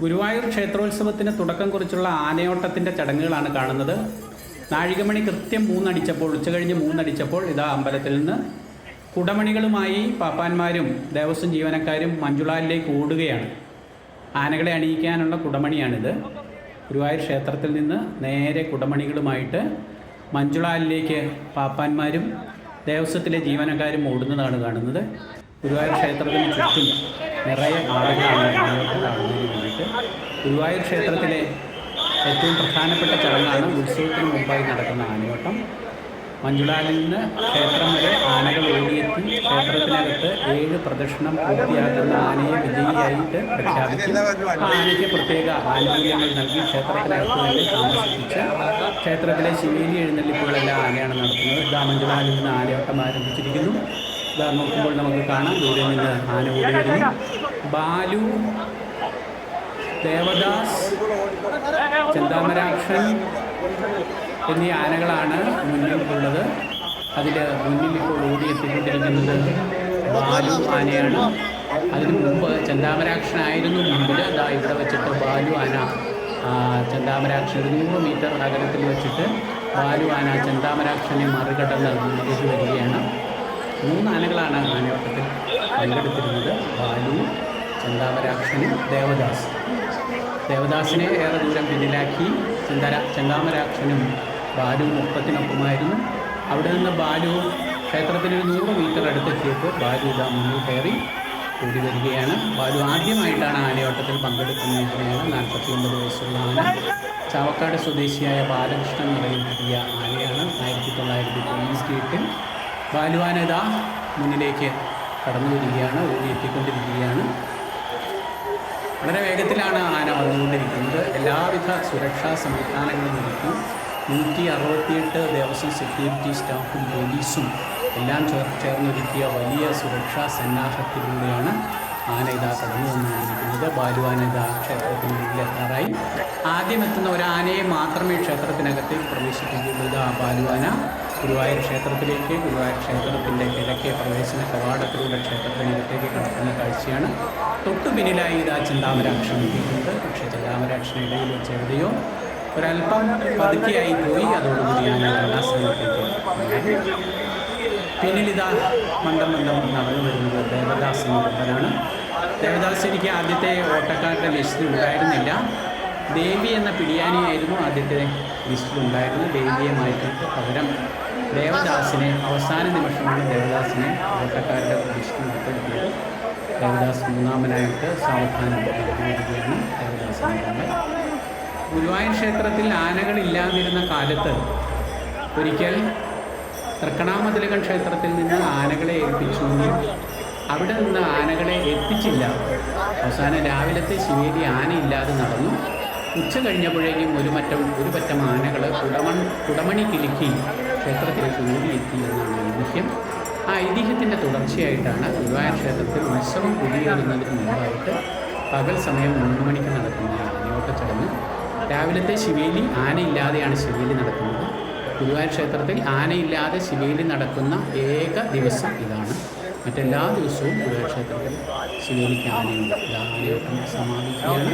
ഗുരുവായൂർ ക്ഷേത്രോത്സവത്തിന് തുടക്കം കുറിച്ചുള്ള ആനയോട്ടത്തിന്റെ ചടങ്ങുകളാണ് കാണുന്നത്. നാഴികമണി കൃത്യം മൂന്നടിച്ചപ്പോൾ ഉച്ചകഴിഞ്ഞ് മൂന്നടിച്ചപ്പോൾ ഇതാ അമ്പലത്തിൽ നിന്ന് കുടമണികളുമായി പാപ്പാന്മാരും ദേവസ്വം ജീവനക്കാരും മഞ്ജുളാലിലേക്ക് ഓടുകയാണ്. ആനകളെ അണിയിക്കാനുള്ള കുടമണിയാണിത്. ഗുരുവായൂർ ക്ഷേത്രത്തിൽ നിന്ന് നേരെ കുടമണികളുമായിട്ട് മഞ്ജുളാലിലേക്ക് പാപ്പാന്മാരും ദേവസ്വത്തിലെ ജീവനക്കാരും ഓടുന്നതാണ് കാണുന്നത്. ഗുരുവായൂർ ക്ഷേത്രത്തിന് ചുറ്റും നിറയെ ആളുകളാണ് ഗുരുവായൂർ ക്ഷേത്രത്തിലെ ഏറ്റവും പ്രധാനപ്പെട്ട ചടങ്ങാണ് ഉത്സവത്തിന് മുമ്പായി നടക്കുന്ന ആനയോട്ടം. മഞ്ജുളാലിൽ നിന്ന് ക്ഷേത്രം വരെ ആനകൾ ഓടിയെത്തി ക്ഷേത്രത്തിനകത്ത് ഏഴ് പ്രദക്ഷിണം പൂർത്തിയാക്കുന്ന ആനയെ വിജയിയായിട്ട് പ്രഖ്യാപിക്കും ആ ആനയ്ക്ക് പ്രത്യേക ആനുകൂല്യങ്ങൾ നൽകി ക്ഷേത്രത്തിനകത്ത് തന്നെ താമസിപ്പിച്ച് ക്ഷേത്രത്തിലെ ശിവേലി എഴുന്നള്ളിപ്പുകളെല്ലാം ആനയാണ് നടത്തുന്നത്. ഇതാ മഞ്ജുളാലിൽ നിന്ന് ആനയോട്ടം ആരംഭിച്ചിരിക്കുന്നു. ഇതാ നോക്കുമ്പോൾ നമുക്ക് കാണാം. ദൂരെ നിന്ന് ആന ഓടി വരുന്നു ബാലു ദേവദാസ് ചന്ദാമരാക്ഷൻ എന്നീ ആനകളാണ് മുന്നിലുള്ളത് അതിൽ മുന്നിൽ ഇപ്പോൾ ഓടിയെത്തിക്കൊണ്ടിരിക്കുന്നത് ബാലു ആനയാണ്. അതിനു മുമ്പ് ചന്താമരാക്ഷനായിരുന്നു മുമ്പിൽ അതാ ഇവിടെ വെച്ചിട്ട് ബാലു ആന ചന്താമരാക്ഷൻ ഒരു നൂറ് മീറ്റർ അകലത്തിൽ വെച്ചിട്ട് ബാലു ആന ചന്ദാമരാക്ഷനെ മറികടന്ന് മുന്നിലേക്ക് വരികയാണ്. മൂന്ന് ആനകളാണ് ആനയോട്ടത്തിൽ പങ്കെടുത്തിരുന്നത്. ബാലു ചന്താമരാക്ഷനും ദേവദാസ്. ദേവദാസിനെ ഏറെ ദൂരം പിന്നിലാക്കി ചെന്താര ചെന്താമരാക്ഷനും ബാലുവും ഒപ്പത്തിനൊപ്പമായിരുന്നു അവിടെ നിന്ന് ബാലു ക്ഷേത്രത്തിന് ഒരു നൂറ് മീറ്റർ അടുത്തെത്തിയപ്പോൾ ബാലു ഇതാ മുന്നിൽ കയറി കൂടി വരികയാണ്. ബാലു ആദ്യമായിട്ടാണ് ആനയോട്ടത്തിൽ പങ്കെടുക്കുന്നതിനാണ് നാൽപ്പത്തി ഒമ്പത് വയസ്സുള്ള ആന. ചാവക്കാട് സ്വദേശിയായ ബാലകൃഷ്ണൻ നിറയിലെത്തിയ ആനയാണ് ആയിരത്തി തൊള്ളായിരത്തി തൊണ്ണൂറ്റി എട്ടിൽ ബാലുവാന ഇതാ മുന്നിലേക്ക് കടന്നു വരികയാണ് ഓടി എത്തിക്കൊണ്ടിരിക്കുകയാണ് വളരെ വേഗത്തിലാണ് ആന വന്നുകൊണ്ടിരിക്കുന്നത്. എല്ലാവിധ സുരക്ഷാ സംവിധാനങ്ങളും ഒരുക്കി. നൂറ്റി അറുപത്തിയെട്ട് ദേവസ്വം സെക്യൂരിറ്റി സ്റ്റാഫും പോലീസും എല്ലാം ചേർ ചേർന്നൊരുക്കിയ വലിയ സുരക്ഷാ സന്നാഹത്തിലൂടെയാണ് ആന ഇതാ കടന്നു വന്നുകൊണ്ടിരിക്കുന്നത് ബാലുവാന ഇതാ ക്ഷേത്രത്തിന് മുന്നിലെത്താറായി. ആദ്യം എത്തുന്ന ഒരു ആനയെ മാത്രമേ ക്ഷേത്രത്തിനകത്തേക്ക് പ്രവേശിപ്പിക്കുന്നത് ഇതാ ബാലുവാന. ഗുരുവായൂർ ക്ഷേത്രത്തിലേക്ക് ഗുരുവായൂർ ക്ഷേത്രത്തിന്റെ കിഴക്കേ പ്രവേശന കവാടത്തിലൂടെ ക്ഷേത്രത്തിനകത്തേക്ക് കടക്കുന്ന കാഴ്ചയാണ്. തൊട്ടു പിന്നിലായി ഇതാ ചിന്താമരാക്ഷൻ എത്തിയിട്ടുണ്ട് പക്ഷേ ചിന്താമരാക്ഷൻ ഇടയിൽ വെച്ച് എവിടെയോ ഒരല്പം പതുക്കെയായി പോയി. അതോടുകൂടി ഞാൻ കരുണാസനത്തേക്ക് പിന്നിലിതാ മന്ദം മന്ദം നടന്നു വരുന്നത് ദേവദാസ് എന്നവരാണ് ദേവദാസ് എനിക്ക് ആദ്യത്തെ ഓട്ടക്കാരുടെ ലിസ്റ്റിൽ ഉണ്ടായിരുന്നില്ല. ദേവി എന്ന പിടിയാനിയായിരുന്നു ആദ്യത്തെ ലിസ്റ്റിലുണ്ടായിരുന്നത് ദേവിയെ മാറ്റിയിട്ട് പകരം ദേവദാസിനെ അവസാന നിമിഷമാണ് ദേവദാസിനെ ഓട്ടക്കാരുടെ ലിസ്റ്റിൽ ഉൾപ്പെടുത്തിയത് ദേവദാസ് മൂന്നാമനായിട്ട് സാവധാനം വരികയാണ് ദേവദാസിനെ ഗുരുവായൂർ ക്ഷേത്രത്തിൽ ആനകളില്ലാതിരുന്ന കാലത്ത് ഒരിക്കൽ തൃക്കണാമതിലകൻ ക്ഷേത്രത്തിൽ നിന്ന് ആനകളെ ഏൽപ്പിച്ചു. അവിടെ നിന്ന് ആനകളെ എത്തിച്ചില്ല അവസാനം രാവിലത്തെ ശിവേരി ആനയില്ലാതെ നടന്നു. ഉച്ച കഴിഞ്ഞപ്പോഴേക്കും ഒരു മറ്റം ഒരു പറ്റം ആനകൾ കുടമൺ കുടമണി കിലുക്കി ക്ഷേത്രത്തിലേക്ക് കൂടി എന്നാണ് ഐതിഹ്യം ആ ഐതിഹ്യത്തിന്റെ തുടർച്ചയായിട്ടാണ് ഗുരുവായൂർ ക്ഷേത്രത്തിൽ ഉത്സവം കുടിയേറുന്നതിന് മുമ്പായിട്ട് പകൽ സമയം മൂന്ന് മണിക്ക് നടക്കുന്ന ആനയോട്ട ചടങ്ങ്. രാവിലത്തെ ശിവേലി ആനയില്ലാതെയാണ് ശിവേലി നടക്കുന്നത്. ഗുരുവായൂർ ക്ഷേത്രത്തിൽ ആനയില്ലാതെ ശിവേലി നടക്കുന്ന ഏക ദിവസം ഇതാണ്. മറ്റെല്ലാ ദിവസവും ഗുരുവായൂർ ക്ഷേത്രത്തിൽ ശിവേലിക്ക് ആനയുണ്ട്. ആനയോട്ടം സമാപിക്കുകയാണ്.